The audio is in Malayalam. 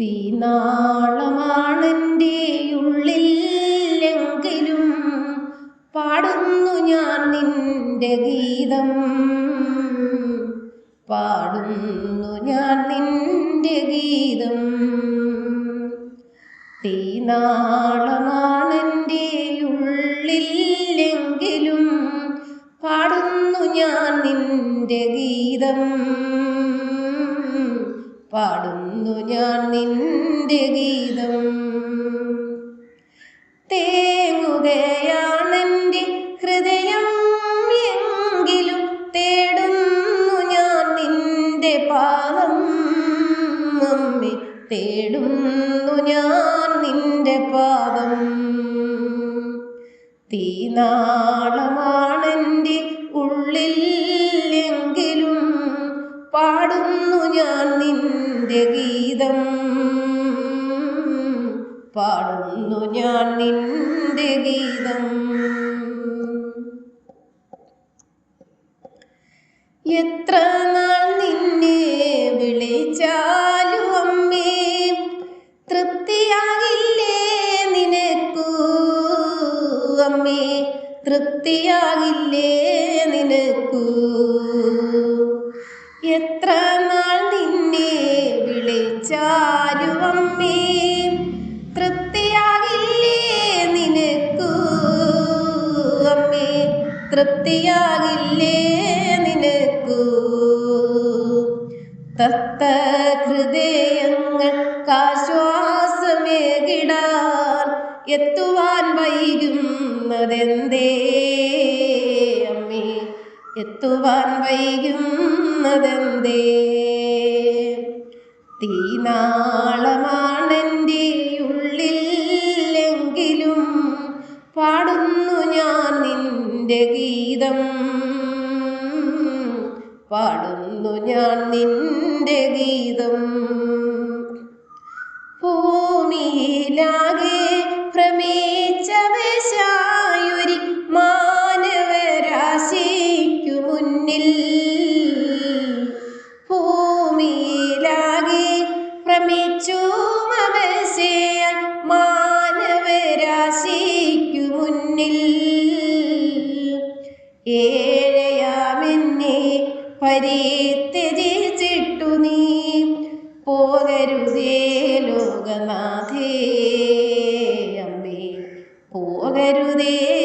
തീനാളമാണെന്റെ ഉള്ളിലെങ്കിലും പാടുന്നു ഞാൻ നിന്റെ ഗീതം. പാടുന്നു ഞാൻ നിന്റെ ഗീതം. തീനാളമാണെന്റെ ഉള്ളിലെങ്കിലും പാടുന്നു ഞാൻ നിന്റെ ഗീതം. പാടുന്നു ഞാൻ നിന്റെ ഗീതം. തേങ്ങുകയാണെന്റെ ഹൃദയം എങ്കിലും തേടുന്നു ഞാൻ നിന്റെ പാദം. അമ്മേ തേടുന്നു ഞാൻ നിന്റെ പാദം. തീനാളമാണെന്റെ ഗീതം പാടുന്നു ഞാൻ നിന്റെ ഗീതം. എത്ര നാൾ നിന്നെ വിളിച്ചാലും അമ്മേ തൃപ്തിയാകില്ലേ നിനക്കൂ? അമ്മേ തൃപ്തിയാകില്ലേ നിനക്കൂ? എത്ര നാൾ അമ്മേ തൃപ്തിയാകില്ലേ നിനക്കു അമ്മേ തൃപ്തിയാകില്ലേ നിനക്കൂ തത്ത ഹൃദയങ്ങൾക്കാശ്വാസമേകിടാൻ എത്തുവാൻ വൈകുന്നതെന്തേ അമ്മേ എത്തുവാൻ വൈകുന്നതെന്തേ തീനാളമാണെന്റെ ഉള്ളിലെങ്കിലും പാടുന്നു ഞാൻ നിന്റെ ഗീതം. പാടുന്നു ഞാൻ നിന്റെ ഗീതം. ഭൂമിയിലാകെ ഭ്രമിച്ചവശായൊരി പിഴയാമെന്നെ പരിത്യജിച്ചിട്ടു നീ. പോകരുതേ ലോകനാഥേ അമ്മേ പോകരുതേ